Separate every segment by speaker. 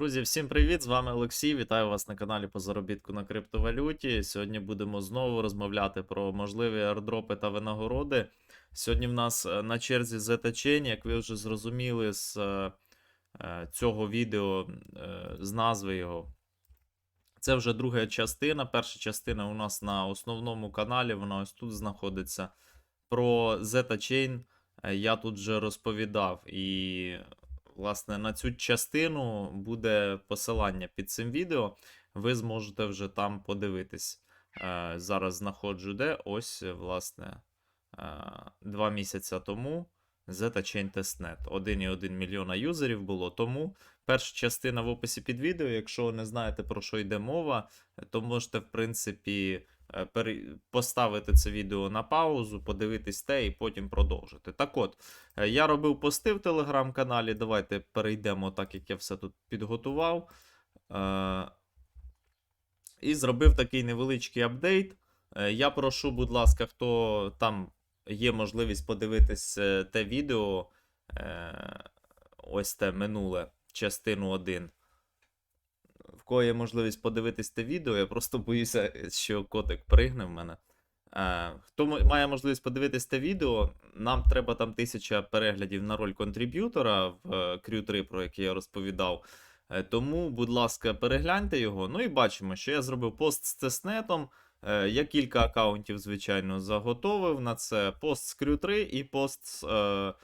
Speaker 1: Друзі, всім привіт! З вами Олексій. Вітаю вас на каналі по заробітку на криптовалюті. Сьогодні будемо знову розмовляти про можливі аирдропи та винагороди. Сьогодні в нас е, на черзі Zeta Chain, як ви вже зрозуміли з е, е, цього відео, з назви його. Це вже друга частина. Перша частина у нас на основному каналі, вона ось тут знаходиться. Про Zeta Chain е, я тут вже розповідав. І Власне, на цю частину буде посилання під цим відео. Ви зможете вже там подивитись. Е, Зараз знаходжу де. Ось, власне, е, два місяці тому Zeta Chain Testnet. 1,1 мільйона юзерів було. Тому перша частина в описі під відео. Якщо не знаєте про що йде мова, то можете, в принципі, поставити це відео на паузу, подивитись те і потім продовжити. Так от, е, я робив пости в телеграм-каналі. Давайте перейдемо так, як я все тут підготував. Е, І зробив такий невеличкий апдейт. Е, Я прошу, будь ласка, хто там є можливість подивитись е, те відео, е, ось те минуле, частину 1. Кого є можливість подивитись те відео, я просто боюся, що котик пригне в мене. Е, Хто має можливість подивитись те відео, нам треба там тисяча переглядів на роль контриб'ютора в е, Crew 3, про який я розповідав. Е, Тому, будь ласка, перегляньте його. Ну і бачимо, що я зробив пост з тестнетом. Е, Я кілька аккаунтів, звичайно, заготовив на це. Пост з Crew 3 і пост з, е,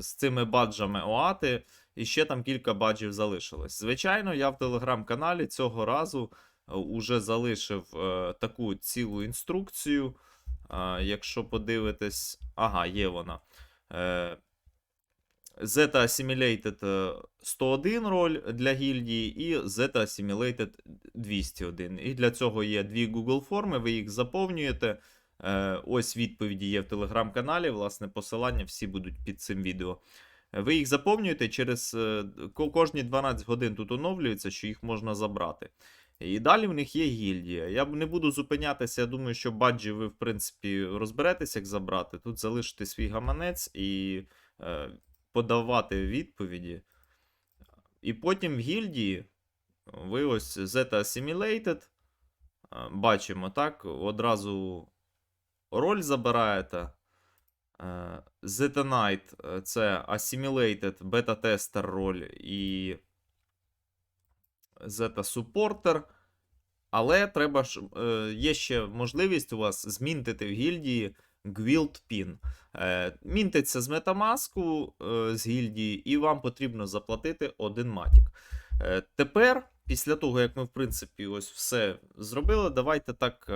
Speaker 1: з цими баджами ОАТи. І ще там кілька баджів залишилось. Звичайно, я в телеграм-каналі цього разу е, уже залишив е, таку цілу інструкцію. Е, якщо подивитись, ага, є вона. Е, Zeta Assimilated е, 101 роль для гільдії і Zeta Assimilated 201. І для цього є дві Google форми, ви їх заповнюєте. Е, Ось відповіді є в телеграм-каналі. Власне, посилання всі будуть під цим відео. Ви їх заповнюєте через е, кожні 12 годин тут оновлюється, що їх можна забрати. І далі в них є гільдія. Я не буду зупинятися. Я думаю, що баджі ви, в принципі, розберетесь, як забрати. Тут залишити свій гаманець і е, подавати відповіді. І потім в гільдії ви ось Zeta Assimilated. е, Бачимо, так? Одразу роль забираєте. Е, Zeta Knight е, це Assimilated бета-тестер роль і Zeta Supporter. Але треба ж, е, є ще можливість у вас змінтити в гільдії Guild Pin. Мінтиться з е, з гільдії, і вам потрібно заплатити один матік. Тепер, після того, як ми, в принципі, ось все зробили, давайте так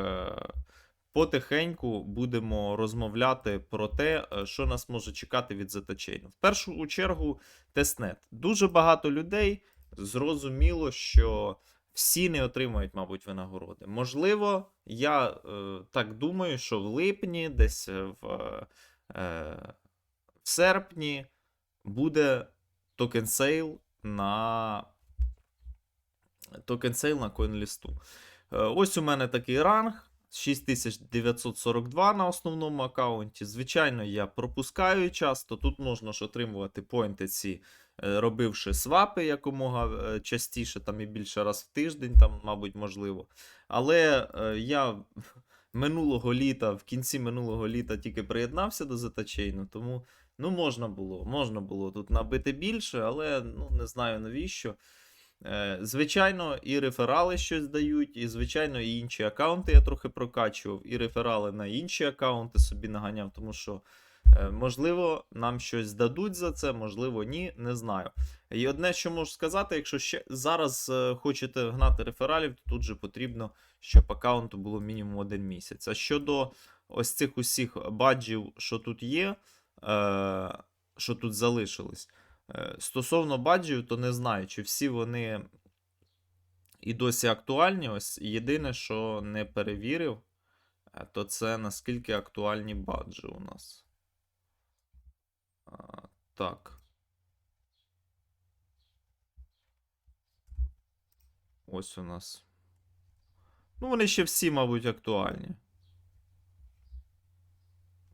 Speaker 1: потихеньку будемо розмовляти про те, е, що нас може чекати від Zeta В першу чергу, тестнет. Дуже багато людей зрозуміло, що всі не отримають, мабуть, винагороди. Можливо, я е, так думаю, що в липні, десь е, в, е, в серпні буде токен сейл на токен сейл на. Е, ось у мене такий ранг. 6942 на основному аккаунті. Звичайно, я пропускаю часто. Тут можна ж отримувати поінти ці, е, робивши свапи якомога е, частіше, там і більше раз в тиждень, там, мабуть, можливо. Але е, я минулого літа, в кінці минулого літа тільки приєднався до Zeta тому ну, можна було, можна було тут набити більше, але ну, не знаю навіщо. Е, Звичайно, і реферали щось дають, і, звичайно, і інші аккаунти я трохи прокачував, і реферали на інші аккаунти собі наганяв, тому що, е, можливо, нам щось дадуть за це, можливо, ні, не знаю. І одне, що можу сказати, якщо ще зараз е, хочете гнати рефералів, то тут же потрібно, щоб аккаунту було мінімум один місяць. А щодо ось цих усіх баджів, що тут є, що тут залишились. Е, Стосовно баджів, то не знаю, чи всі вони і досі актуальні. Ось єдине, що не перевірив, е, то це наскільки актуальні баджі у нас. Так. Ось у нас. Ну, вони ще всі, мабуть, актуальні.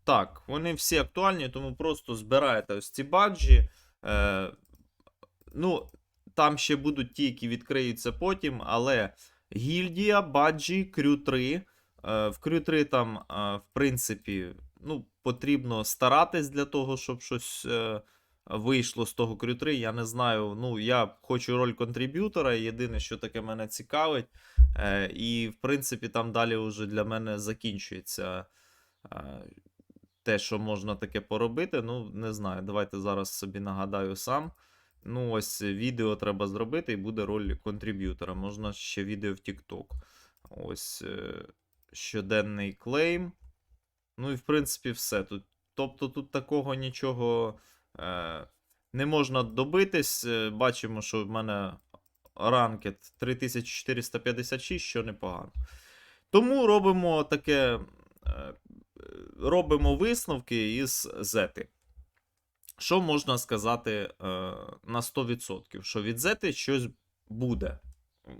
Speaker 1: Так, вони всі актуальні, тому просто збираєте ось ці баджі. Е, ну, там ще будуть ті, які відкриються потім, але гільдія, баджі, крю 3. Е, В крю 3 там, е, в принципі, ну, потрібно старатись для того, щоб щось е, вийшло з того крю 3. Я не знаю. Ну, я хочу роль контриб'ютора. Єдине, що таке мене цікавить. Е, І, в принципі, там далі вже для мене закінчується е, те, що можна таке поробити. Ну, не знаю. Давайте зараз собі нагадаю сам. Ну, ось відео треба зробити, і буде роль контриб'ютора. Можна ще відео в TikTok. Ось е, щоденний клейм. Ну і в принципі все. Тут, тобто тут такого нічого е, не можна добитись. Е, Бачимо, що в мене ранкет 3456, що непогано. Тому робимо таке. Робимо висновки із зети. Що можна сказати е, на 100%? Що від зети щось буде.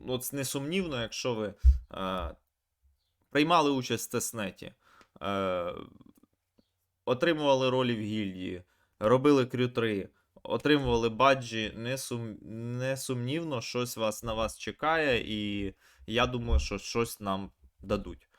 Speaker 1: От несумнівно, якщо ви е, приймали участь в тестнеті, е, отримували ролі в гільдії, робили крю-3, отримували баджі, несум, несумнівно, щось вас на вас чекає, і я думаю, що щось нам дадуть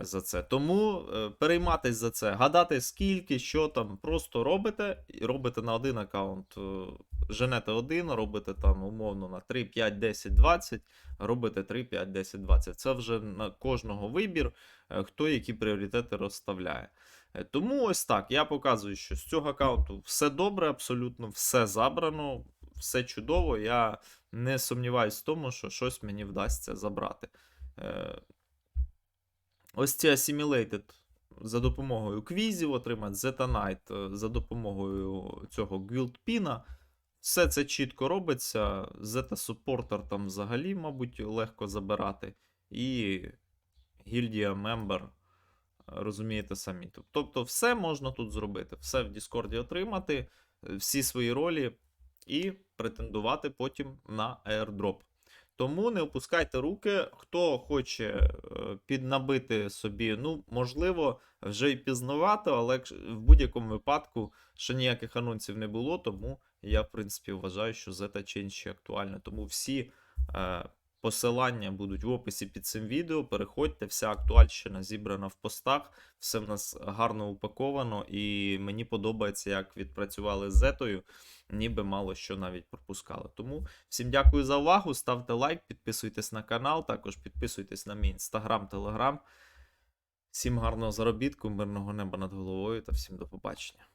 Speaker 1: за це. Тому е, перейматись за це, гадати скільки, що там, просто робите, і робите на один аккаунт. е, Женете один, робите там умовно на 3, 5, 10, 20, робите 3, 5, 10, 20. Це вже на кожного вибір, е, хто які пріоритети розставляє. Тому ось так. Я показую, що з цього аккаунту все добре, абсолютно все забрано, все чудово. Я не сумніваюсь в тому, що щось мені вдасться забрати. Ось ці Assimilated за допомогою квізів отримати, Knight е, за допомогою цього Pin. Все це чітко робиться. Zeta Supporter там взагалі, мабуть, легко забирати. І гільдія е, розумієте самі. Тобто, все можна тут зробити, все в Discord отримати, е, всі свої ролі і претендувати потім на airdrop. Тому не опускайте руки. Хто хоче е, піднабити собі, ну, можливо, вже й пізнавато, але в будь-якому випадку ще ніяких анонсів не було, тому я, в принципі, вважаю, що Zeta Change ще актуальна. Тому всі е, посилання будуть в описі під цим відео. Переходьте, вся актуальщина зібрана в постах, все в нас гарно упаковано, і мені подобається, як відпрацювали з Зетою, ніби мало що навіть пропускали. Тому всім дякую за увагу. Ставте лайк, підписуйтесь на канал, також підписуйтесь на мій інстаграм, телеграм. Всім гарного заробітку, мирного неба над головою та всім до побачення.